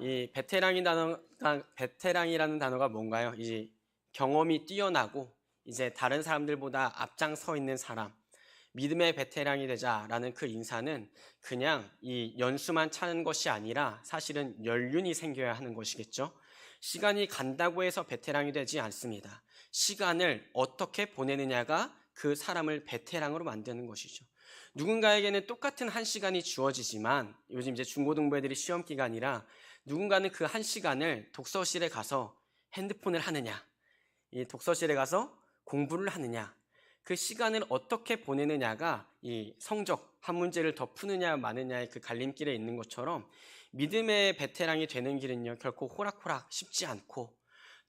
이 베테랑이 단어가 베테랑이라는 단어가 뭔가요? 이 경험이 뛰어나고 이제 다른 사람들보다 앞장서 있는 사람, 믿음의 베테랑이 되자라는 그 인사는 그냥 이 연수만 차는 것이 아니라 사실은 연륜이 생겨야 하는 것이겠죠. 시간이 간다고 해서 베테랑이 되지 않습니다. 시간을 어떻게 보내느냐가 그 사람을 베테랑으로 만드는 것이죠. 누군가에게는 똑같은 한 시간이 주어지지만 요즘 이제 중고등부 애들이 시험 기간이라 누군가는 그 한 시간을 독서실에 가서 핸드폰을 하느냐, 이 독서실에 가서 공부를 하느냐, 그 시간을 어떻게 보내느냐가 이 성적 한 문제를 더 푸느냐 마느냐의 그 갈림길에 있는 것처럼 믿음의 베테랑이 되는 길은요 결코 호락호락 쉽지 않고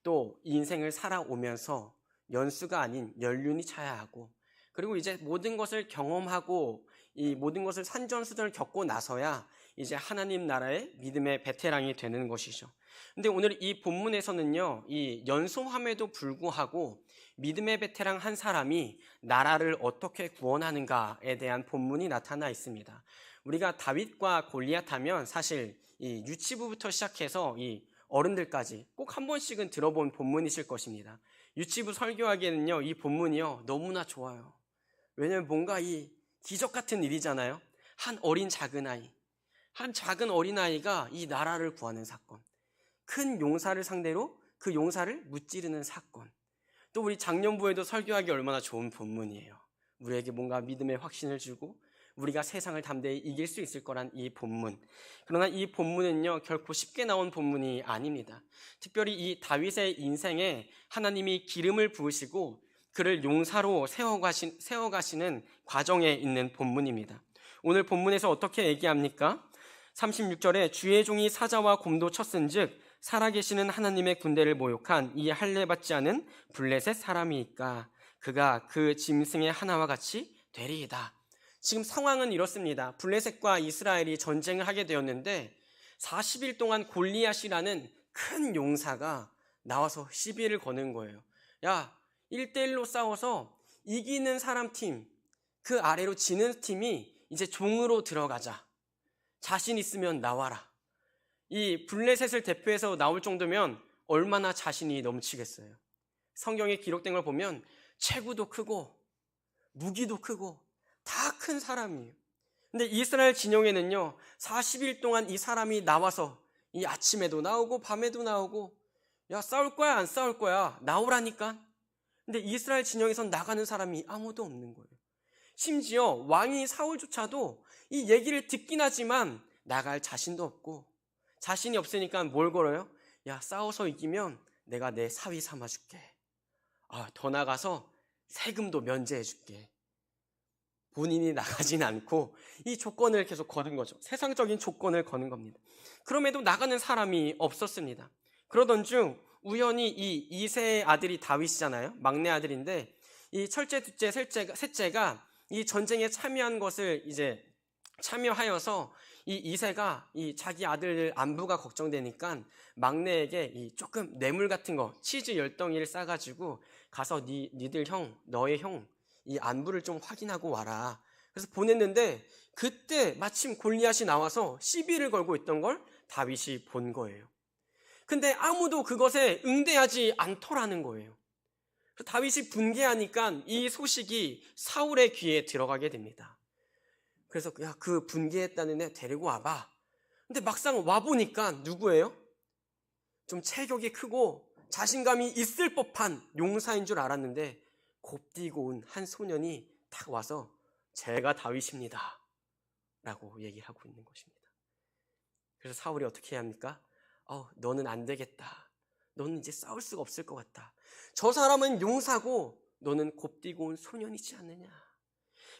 또 인생을 살아오면서 연수가 아닌 연륜이 차야 하고 그리고 이제 모든 것을 경험하고 이 모든 것을 산전수전을 겪고 나서야 이제 하나님 나라의 믿음의 베테랑이 되는 것이죠. 근데 오늘 이 본문에서는요, 이 연소함에도 불구하고 믿음의 베테랑 한 사람이 나라를 어떻게 구원하는가에 대한 본문이 나타나 있습니다. 우리가 다윗과 골리앗 하면 사실 이 유치부부터 시작해서 이 어른들까지 꼭 한 번씩은 들어본 본문이실 것입니다. 유치부 설교하기에는요, 이 본문이요, 너무나 좋아요. 왜냐면 뭔가 이 기적 같은 일이잖아요. 한 어린 작은 아이, 한 작은 어린아이가 이 나라를 구하는 사건. 큰 용사를 상대로 그 용사를 무찌르는 사건. 또 우리 작년부에도 설교하기 얼마나 좋은 본문이에요. 우리에게 뭔가 믿음의 확신을 주고 우리가 세상을 담대히 이길 수 있을 거란 이 본문. 그러나 이 본문은요, 결코 쉽게 나온 본문이 아닙니다. 특별히 이 다윗의 인생에 하나님이 기름을 부으시고 그를 용사로 세워가시, 세워가시는 과정에 있는 본문입니다. 오늘 본문에서 어떻게 얘기합니까? 36절에 주의 종이 사자와 곰도 쳤은즉 살아계시는 하나님의 군대를 모욕한 이 할례 받지 않은 블레셋 사람이니까 그가 그 짐승의 하나와 같이 되리이다. 지금 상황은 이렇습니다. 블레셋과 이스라엘이 전쟁을 하게 되었는데 40일 동안 골리앗이라는 큰 용사가 나와서 시비를 거는 거예요. 야, 1대1로 싸워서 이기는 사람 팀, 그 아래로 지는 팀이 이제 종으로 들어가자. 자신 있으면 나와라. 이 블레셋을 대표해서 나올 정도면 얼마나 자신이 넘치겠어요. 성경에 기록된 걸 보면 체구도 크고 무기도 크고 다 큰 사람이에요. 근데 이스라엘 진영에는요, 40일 동안 이 사람이 나와서 이 아침에도 나오고 밤에도 나오고 야, 싸울 거야, 안 싸울 거야? 나오라니까? 근데 이스라엘 진영에선 나가는 사람이 아무도 없는 거예요. 심지어 왕이 사울조차도 이 얘기를 듣긴 하지만 나갈 자신도 없고 자신이 없으니까 뭘 걸어요? 야, 싸워서 이기면 내가 내 사위 삼아줄게. 아, 더 나가서 세금도 면제해줄게. 본인이 나가진 않고 이 조건을 계속 거는 거죠. 세상적인 조건을 거는 겁니다. 그럼에도 나가는 사람이 없었습니다. 그러던 중 우연히 이 이세의 아들이 다윗이잖아요. 막내 아들인데 이 철째, 둘째, 셋째가, 셋째가 이 전쟁에 참여한 것을 이제 참여하여서 이 이세가 이 자기 아들 안부가 걱정되니까 막내에게 이 조금 뇌물 같은 거 치즈 열 덩이를 싸가지고 가서 니 니들 형 너의 형 이 안부를 좀 확인하고 와라. 그래서 보냈는데 그때 마침 골리앗이 나와서 시비를 걸고 있던 걸 다윗이 본 거예요. 근데 아무도 그것에 응대하지 않더라는 거예요. 다윗이 분개하니까 이 소식이 사울의 귀에 들어가게 됩니다. 그래서 야, 그 분개했다는 애 데리고 와봐. 근데 막상 와보니까 누구예요? 좀 체격이 크고 자신감이 있을 법한 용사인 줄 알았는데 곱디고 온 한 소년이 딱 와서 제가 다윗입니다. 라고 얘기를 하고 있는 것입니다. 그래서 사울이 어떻게 해야 합니까? 어, 너는 안 되겠다. 너는 이제 싸울 수가 없을 것 같다. 저 사람은 용사고 너는 곱디고 온 소년이지 않느냐.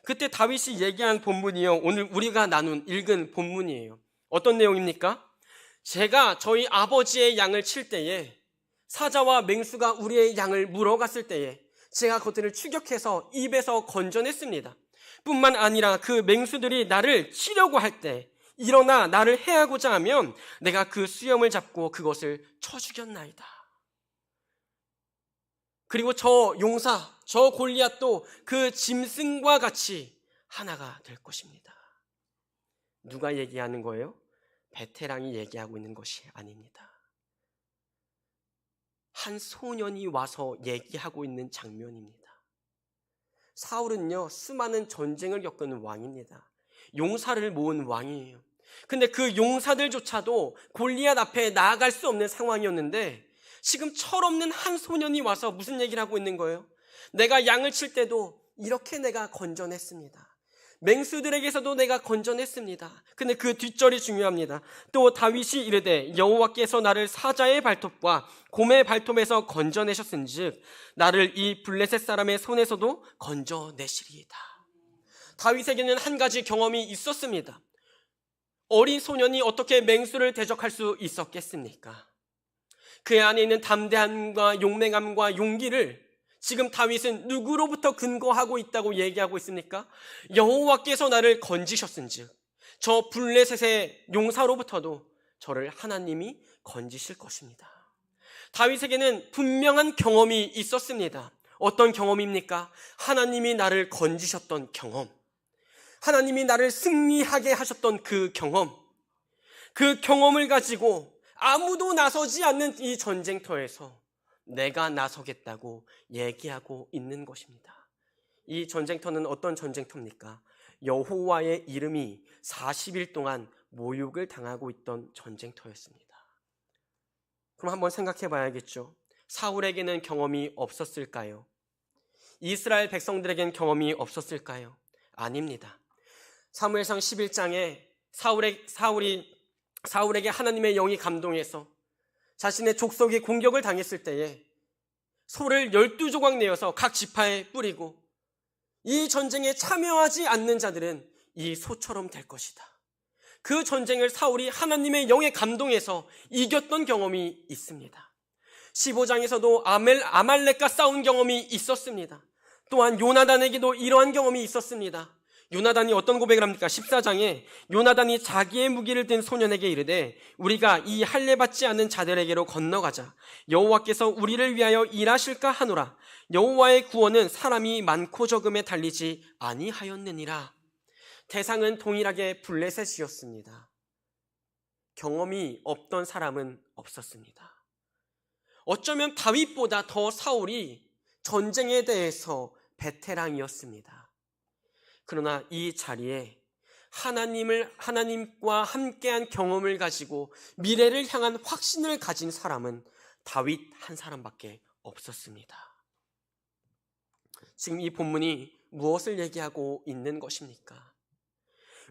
그때 다윗이 얘기한 본문이요. 오늘 우리가 나눈 읽은 본문이에요. 어떤 내용입니까? 제가 저희 아버지의 양을 칠 때에 사자와 맹수가 우리의 양을 물어갔을 때에 제가 그들을 추격해서 입에서 건져냈습니다. 뿐만 아니라 그 맹수들이 나를 치려고 할 때 일어나 나를 해하고자 하면 내가 그 수염을 잡고 그것을 쳐 죽였나이다. 그리고 저 용사, 저 골리앗도 그 짐승과 같이 하나가 될 것입니다. 누가 얘기하는 거예요? 베테랑이 얘기하고 있는 것이 아닙니다. 한 소년이 와서 얘기하고 있는 장면입니다. 사울은요, 수많은 전쟁을 겪은 왕입니다. 용사를 모은 왕이에요. 근데 그 용사들조차도 골리앗 앞에 나아갈 수 없는 상황이었는데 지금 철없는 한 소년이 와서 무슨 얘기를 하고 있는 거예요? 내가 양을 칠 때도 이렇게 내가 건전했습니다. 맹수들에게서도 내가 건전했습니다. 근데 그 뒷절이 중요합니다. 또 다윗이 이르되 여호와께서 나를 사자의 발톱과 곰의 발톱에서 건져내셨은즉 나를 이 블레셋 사람의 손에서도 건져내시리이다. 다윗에게는 한 가지 경험이 있었습니다. 어린 소년이 어떻게 맹수를 대적할 수 있었겠습니까? 그 안에 있는 담대함과 용맹함과 용기를 지금 다윗은 누구로부터 근거하고 있다고 얘기하고 있습니까? 여호와께서 나를 건지셨은즉 저 블레셋의 용사로부터도 저를 하나님이 건지실 것입니다. 다윗에게는 분명한 경험이 있었습니다. 어떤 경험입니까? 하나님이 나를 건지셨던 경험. 하나님이 나를 승리하게 하셨던 그 경험. 그 경험을 가지고 아무도 나서지 않는 이 전쟁터에서 내가 나서겠다고 얘기하고 있는 것입니다. 이 전쟁터는 어떤 전쟁터입니까? 여호와의 이름이 40일 동안 모욕을 당하고 있던 전쟁터였습니다. 그럼 한번 생각해 봐야겠죠. 사울에게는 경험이 없었을까요? 이스라엘 백성들에겐 경험이 없었을까요? 아닙니다. 사무엘상 11장에 사울의, 사울이 사울에게 하나님의 영이 감동해서 자신의 족속이 공격을 당했을 때에 소를 12조각 내어서 각 지파에 뿌리고 이 전쟁에 참여하지 않는 자들은 이 소처럼 될 것이다. 그 전쟁을 사울이 하나님의 영에 감동해서 이겼던 경험이 있습니다. 15장에서도 아멜, 아말렉과 싸운 경험이 있었습니다. 또한 요나단에게도 이러한 경험이 있었습니다. 요나단이 어떤 고백을 합니까? 14장에 요나단이 자기의 무기를 든 소년에게 이르되 우리가 이 할례 받지 않는 자들에게로 건너가자 여호와께서 우리를 위하여 일하실까 하노라 여호와의 구원은 사람이 많고 적음에 달리지 아니하였느니라 대상은 동일하게 블레셋이었습니다. 경험이 없던 사람은 없었습니다. 어쩌면 다윗보다 더 사울이 전쟁에 대해서 베테랑이었습니다. 그러나 이 자리에 하나님을 하나님과 함께한 경험을 가지고 미래를 향한 확신을 가진 사람은 다윗 한 사람밖에 없었습니다. 지금 이 본문이 무엇을 얘기하고 있는 것입니까?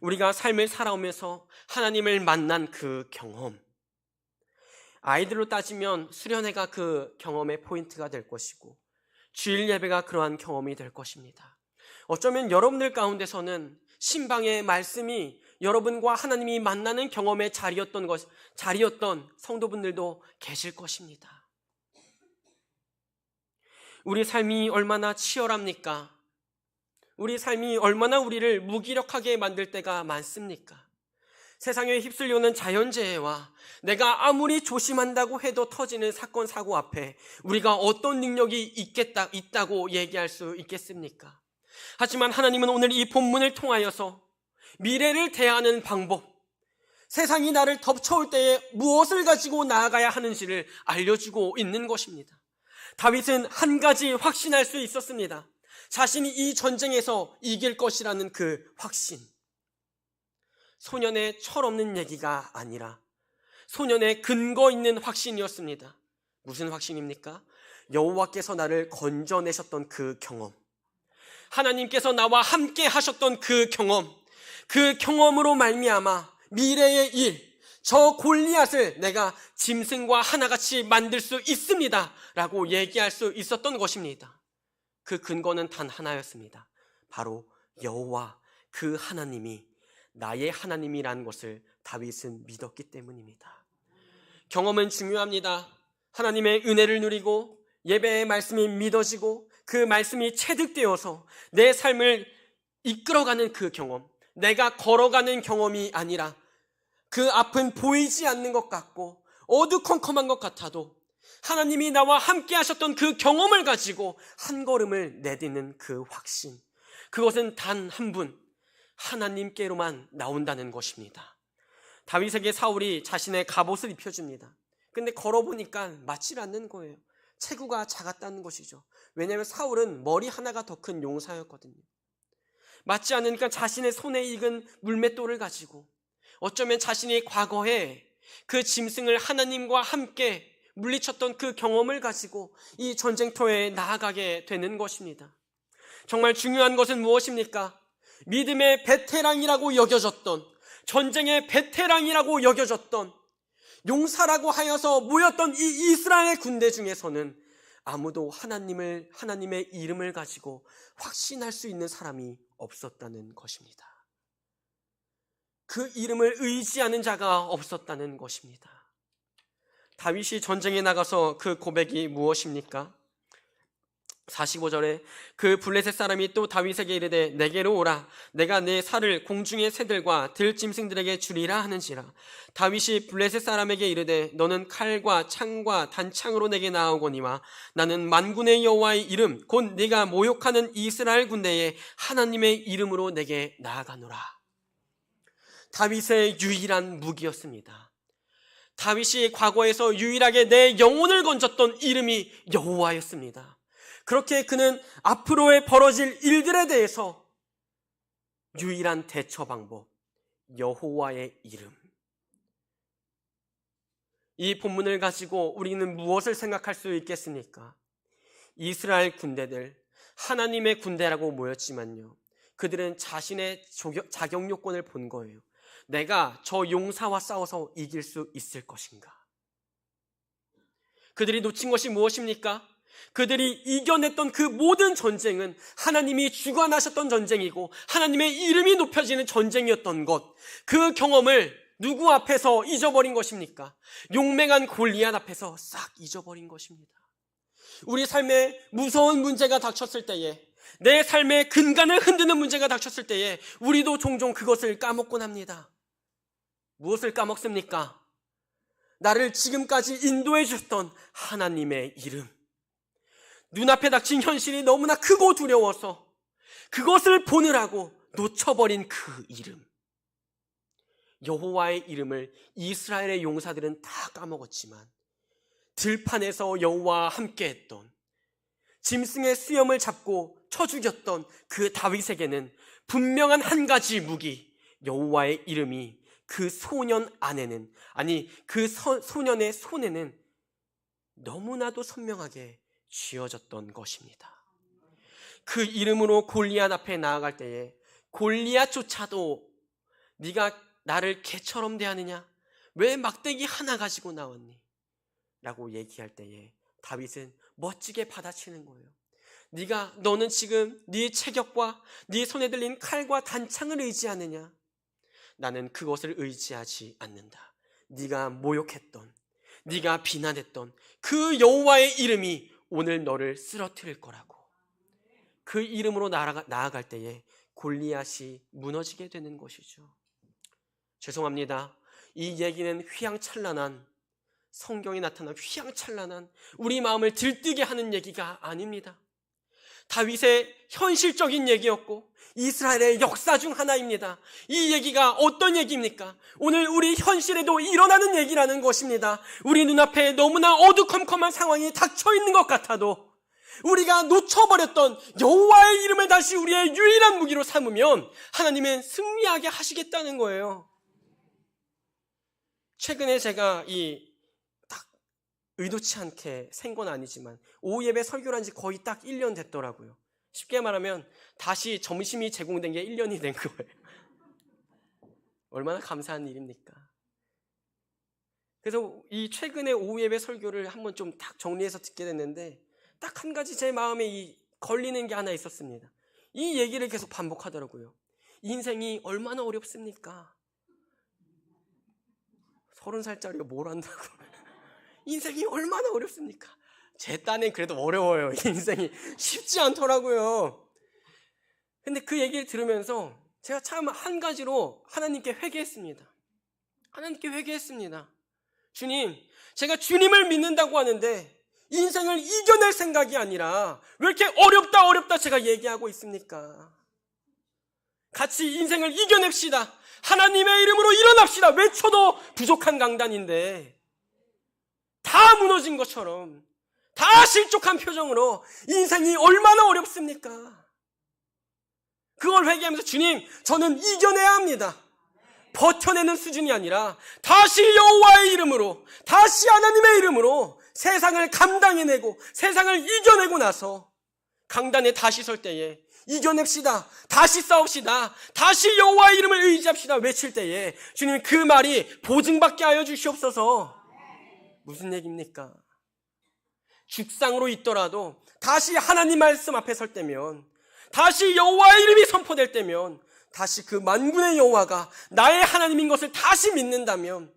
우리가 삶을 살아오면서 하나님을 만난 그 경험. 아이들로 따지면 수련회가 그 경험의 포인트가 될 것이고 주일 예배가 그러한 경험이 될 것입니다. 어쩌면 여러분들 가운데서는 신방의 말씀이 여러분과 하나님이 만나는 경험의 자리였던 것, 자리였던 성도분들도 계실 것입니다. 우리 삶이 얼마나 치열합니까? 우리 삶이 얼마나 우리를 무기력하게 만들 때가 많습니까? 세상에 휩쓸려오는 자연재해와 내가 아무리 조심한다고 해도 터지는 사건, 사고 앞에 우리가 어떤 능력이 있겠다, 있다고 얘기할 수 있겠습니까? 하지만 하나님은 오늘 이 본문을 통하여서 미래를 대하는 방법, 세상이 나를 덮쳐올 때에 무엇을 가지고 나아가야 하는지를 알려주고 있는 것입니다. 다윗은 한 가지 확신할 수 있었습니다. 자신이 이 전쟁에서 이길 것이라는 그 확신. 소년의 철없는 얘기가 아니라 소년의 근거 있는 확신이었습니다. 무슨 확신입니까? 여호와께서 나를 건져내셨던 그 경험. 하나님께서 나와 함께 하셨던 그 경험, 그 경험으로 말미암아 미래의 일, 저 골리앗을 내가 짐승과 하나같이 만들 수 있습니다 라고 얘기할 수 있었던 것입니다. 그 근거는 단 하나였습니다. 바로 여호와 그 하나님이 나의 하나님이라는 것을 다윗은 믿었기 때문입니다. 경험은 중요합니다. 하나님의 은혜를 누리고 예배의 말씀이 믿어지고 그 말씀이 체득되어서 내 삶을 이끌어가는 그 경험, 내가 걸어가는 경험이 아니라 그 앞은 보이지 않는 것 같고 어두컴컴한 것 같아도 하나님이 나와 함께 하셨던 그 경험을 가지고 한 걸음을 내딛는 그 확신. 그것은 단 한 분, 하나님께로만 나온다는 것입니다. 다윗에게 사울이 자신의 갑옷을 입혀줍니다. 근데 걸어보니까 맞질 않는 거예요. 체구가 작았다는 것이죠. 왜냐하면 사울은 머리 하나가 더 큰 용사였거든요. 맞지 않으니까 자신의 손에 익은 물맷돌을 가지고 어쩌면 자신이 과거에 그 짐승을 하나님과 함께 물리쳤던 그 경험을 가지고 이 전쟁터에 나아가게 되는 것입니다. 정말 중요한 것은 무엇입니까? 믿음의 베테랑이라고 여겨졌던 전쟁의 베테랑이라고 여겨졌던 용사라고 하여서 모였던 이 이스라엘 군대 중에서는 아무도 하나님을 하나님의 이름을 가지고 확신할 수 있는 사람이 없었다는 것입니다. 그 이름을 의지하는 자가 없었다는 것입니다. 다윗이 전쟁에 나가서 그 고백이 무엇입니까? 45절에 그 블레셋 사람이 또 다윗에게 이르되 내게로 오라. 내가 내 살을 공중의 새들과 들짐승들에게 주리라 하는지라. 다윗이 블레셋 사람에게 이르되 너는 칼과 창과 단창으로 내게 나아오거니와 나는 만군의 여호와의 이름 곧 네가 모욕하는 이스라엘 군대의 하나님의 이름으로 내게 나아가노라. 다윗의 유일한 무기였습니다. 다윗이 과거에서 유일하게 내 영혼을 건졌던 이름이 여호와였습니다 그렇게 그는 앞으로의 벌어질 일들에 대해서 유일한 대처 방법, 여호와의 이름. 이 본문을 가지고 우리는 무엇을 생각할 수 있겠습니까? 이스라엘 군대들, 하나님의 군대라고 모였지만요. 그들은 자신의 자격 요건을 본 거예요. 내가 저 용사와 싸워서 이길 수 있을 것인가? 그들이 놓친 것이 무엇입니까? 그들이 이겨냈던 그 모든 전쟁은 하나님이 주관하셨던 전쟁이고 하나님의 이름이 높여지는 전쟁이었던 것. 그 경험을 누구 앞에서 잊어버린 것입니까? 용맹한 골리앗 앞에서 싹 잊어버린 것입니다. 우리 삶에 무서운 문제가 닥쳤을 때에 내 삶의 근간을 흔드는 문제가 닥쳤을 때에 우리도 종종 그것을 까먹곤 합니다. 무엇을 까먹습니까? 나를 지금까지 인도해 주셨던 하나님의 이름. 눈앞에 닥친 현실이 너무나 크고 두려워서 그것을 보느라고 놓쳐버린 그 이름. 여호와의 이름을 이스라엘의 용사들은 다 까먹었지만 들판에서 여호와와 함께했던 짐승의 수염을 잡고 쳐 죽였던 그 다윗에게는 분명한 한 가지 무기 여호와의 이름이 그 소년 안에는 아니 그 서, 소년의 손에는 너무나도 선명하게 쥐어졌던 것입니다. 그 이름으로 골리앗 앞에 나아갈 때에 골리앗조차도 네가 나를 개처럼 대하느냐? 왜 막대기 하나 가지고 나왔니? 라고 얘기할 때에 다윗은 멋지게 받아치는 거예요. 네가 너는 지금 네 체격과 네 손에 들린 칼과 단창을 의지하느냐? 나는 그것을 의지하지 않는다. 네가 모욕했던, 네가 비난했던 그 여호와의 이름이 오늘 너를 쓰러뜨릴 거라고. 그 이름으로 나아갈 때에 골리앗이 무너지게 되는 것이죠. 죄송합니다. 이 얘기는 휘황찬란한 성경에 나타난 휘황찬란한 우리 마음을 들뜨게 하는 얘기가 아닙니다. 다윗의 현실적인 얘기였고 이스라엘의 역사 중 하나입니다. 이 얘기가 어떤 얘기입니까? 오늘 우리 현실에도 일어나는 얘기라는 것입니다. 우리 눈앞에 너무나 어두컴컴한 상황이 닥쳐 있는 것 같아도 우리가 놓쳐버렸던 여호와의 이름을 다시 우리의 유일한 무기로 삼으면 하나님은 승리하게 하시겠다는 거예요. 최근에 제가 이 딱 의도치 않게 생건 아니지만 오후 예배 설교를 한 지 거의 딱 1년 됐더라고요. 쉽게 말하면 다시 점심이 제공된 게 1년이 된 거예요. 얼마나 감사한 일입니까? 그래서 이 최근에 오후 예배 설교를 한번 좀 딱 정리해서 듣게 됐는데 딱 한 가지 제 마음에 이 걸리는 게 하나 있었습니다. 이 얘기를 계속 반복하더라고요. 인생이 얼마나 어렵습니까? 서른 살짜리가 뭘 한다고. 인생이 얼마나 어렵습니까? 제 딴엔 그래도 어려워요. 인생이 쉽지 않더라고요. 근데 그 얘기를 들으면서 제가 참 한 가지로 하나님께 회개했습니다. 하나님께 회개했습니다. 주님, 제가 주님을 믿는다고 하는데 인생을 이겨낼 생각이 아니라 왜 이렇게 어렵다 어렵다 제가 얘기하고 있습니까? 같이 인생을 이겨냅시다. 하나님의 이름으로 일어납시다. 외쳐도 부족한 강단인데 다 무너진 것처럼 다 실족한 표정으로 인생이 얼마나 어렵습니까? 그걸 회개하면서 주님, 저는 이겨내야 합니다. 버텨내는 수준이 아니라 다시 여호와의 이름으로, 다시 하나님의 이름으로 세상을 감당해내고 세상을 이겨내고 나서 강단에 다시 설 때에 이겨냅시다. 다시 싸웁시다. 다시 여호와의 이름을 의지합시다. 외칠 때에 주님 그 말이 보증받게 하여 주시옵소서. 무슨 얘기입니까? 죽상으로 있더라도 다시 하나님 말씀 앞에 설 때면 다시 여호와의 이름이 선포될 때면 다시 그 만군의 여호와가 나의 하나님인 것을 다시 믿는다면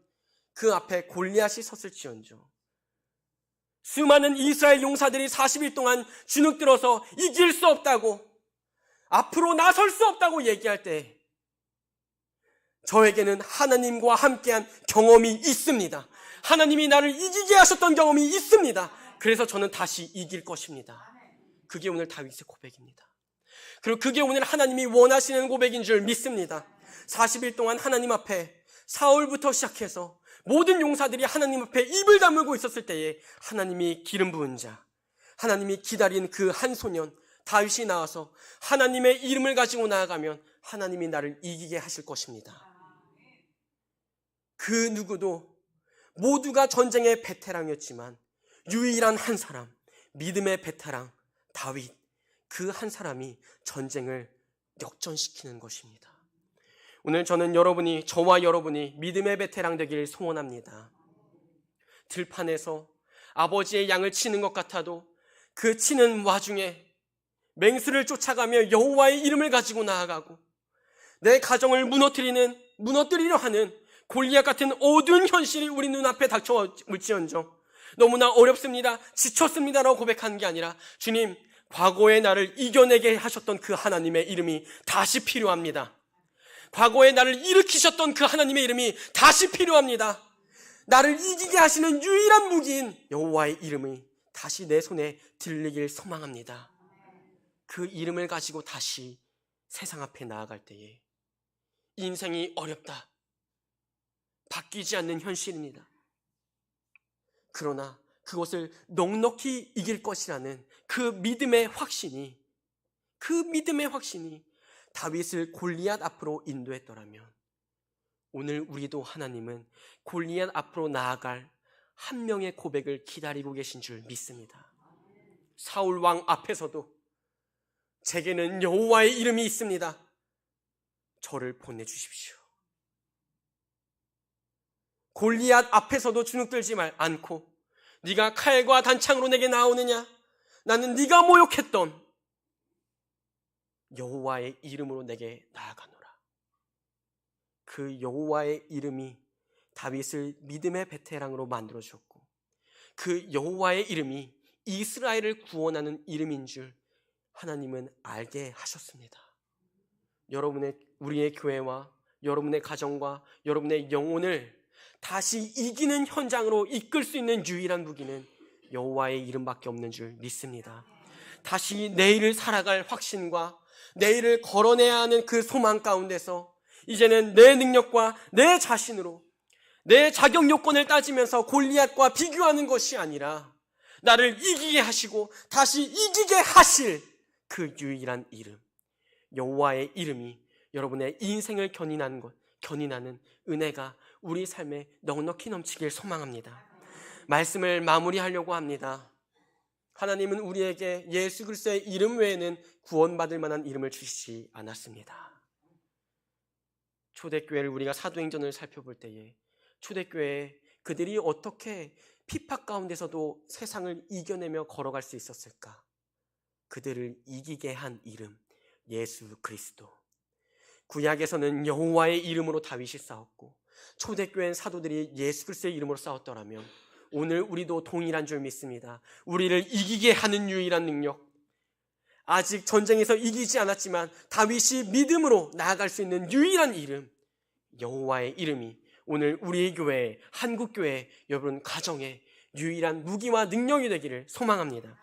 그 앞에 골리앗이 섰을지언정 수많은 이스라엘 용사들이 40일 동안 주눅 들어서 이길 수 없다고 앞으로 나설 수 없다고 얘기할 때 저에게는 하나님과 함께한 경험이 있습니다. 하나님이 나를 이기게 하셨던 경험이 있습니다. 그래서 저는 다시 이길 것입니다. 그게 오늘 다윗의 고백입니다. 그리고 그게 오늘 하나님이 원하시는 고백인 줄 믿습니다. 40일 동안 하나님 앞에 사울부터 시작해서 모든 용사들이 하나님 앞에 입을 다물고 있었을 때에 하나님이 기름 부은 자, 하나님이 기다린 그 한 소년 다윗이 나와서 하나님의 이름을 가지고 나아가면 하나님이 나를 이기게 하실 것입니다. 그 누구도 모두가 전쟁의 베테랑이었지만 유일한 한 사람, 믿음의 베테랑 다윗 그 한 사람이 전쟁을 역전시키는 것입니다. 오늘 저는 여러분이 저와 여러분이 믿음의 베테랑 되기를 소원합니다. 들판에서 아버지의 양을 치는 것 같아도 그 치는 와중에 맹수를 쫓아가며 여호와의 이름을 가지고 나아가고 내 가정을 무너뜨리는 무너뜨리려 하는 골리앗 같은 어두운 현실이 우리 눈앞에 닥쳐올지언정 너무나 어렵습니다. 지쳤습니다라고 고백하는 게 아니라 주님 과거의 나를 이겨내게 하셨던 그 하나님의 이름이 다시 필요합니다. 과거에 나를 일으키셨던 그 하나님의 이름이 다시 필요합니다. 나를 이기게 하시는 유일한 무기인 여호와의 이름이 다시 내 손에 들리길 소망합니다. 그 이름을 가지고 다시 세상 앞에 나아갈 때에 인생이 어렵다. 바뀌지 않는 현실입니다. 그러나 그것을 넉넉히 이길 것이라는 그 믿음의 확신이 그 믿음의 확신이 다윗을 골리앗 앞으로 인도했더라면 오늘 우리도 하나님은 골리앗 앞으로 나아갈 한 명의 고백을 기다리고 계신 줄 믿습니다. 사울 왕 앞에서도 제게는 여호와의 이름이 있습니다. 저를 보내 주십시오. 골리앗 앞에서도 주눅들지 말 않고 네가 칼과 단창으로 내게 나오느냐? 나는 네가 모욕했던 여호와의 이름으로 내게 나아가노라. 그 여호와의 이름이 다윗을 믿음의 베테랑으로 만들어 주었고 그 여호와의 이름이 이스라엘을 구원하는 이름인 줄 하나님은 알게 하셨습니다. 여러분의 우리의 교회와 여러분의 가정과 여러분의 영혼을 다시 이기는 현장으로 이끌 수 있는 유일한 무기는 여호와의 이름밖에 없는 줄 믿습니다. 다시 내일을 살아갈 확신과 내일을 걸어내야 하는 그 소망 가운데서 이제는 내 능력과 내 자신으로 내 자격 요건을 따지면서 골리앗과 비교하는 것이 아니라 나를 이기게 하시고 다시 이기게 하실 그 유일한 이름 여호와의 이름이 여러분의 인생을 견인하는 것 견인하는 은혜가 우리 삶에 넉넉히 넘치길 소망합니다. 말씀을 마무리하려고 합니다. 하나님은 우리에게 예수 그리스도의 이름 외에는 구원받을 만한 이름을 주시지 않았습니다. 초대교회를 우리가 사도행전을 살펴볼 때에 초대교회 그들이 어떻게 핍박 가운데서도 세상을 이겨내며 걸어갈 수 있었을까? 그들을 이기게 한 이름 예수 그리스도. 구약에서는 여호와의 이름으로 다윗이 싸웠고 초대교회 사도들이 예수 그리스도의 이름으로 싸웠더라면 오늘 우리도 동일한 줄 믿습니다. 우리를 이기게 하는 유일한 능력. 아직 전쟁에서 이기지 않았지만 다윗이 믿음으로 나아갈 수 있는 유일한 이름 여호와의 이름이 오늘 우리의 교회, 한국 교회 여러분 가정에 유일한 무기와 능력이 되기를 소망합니다.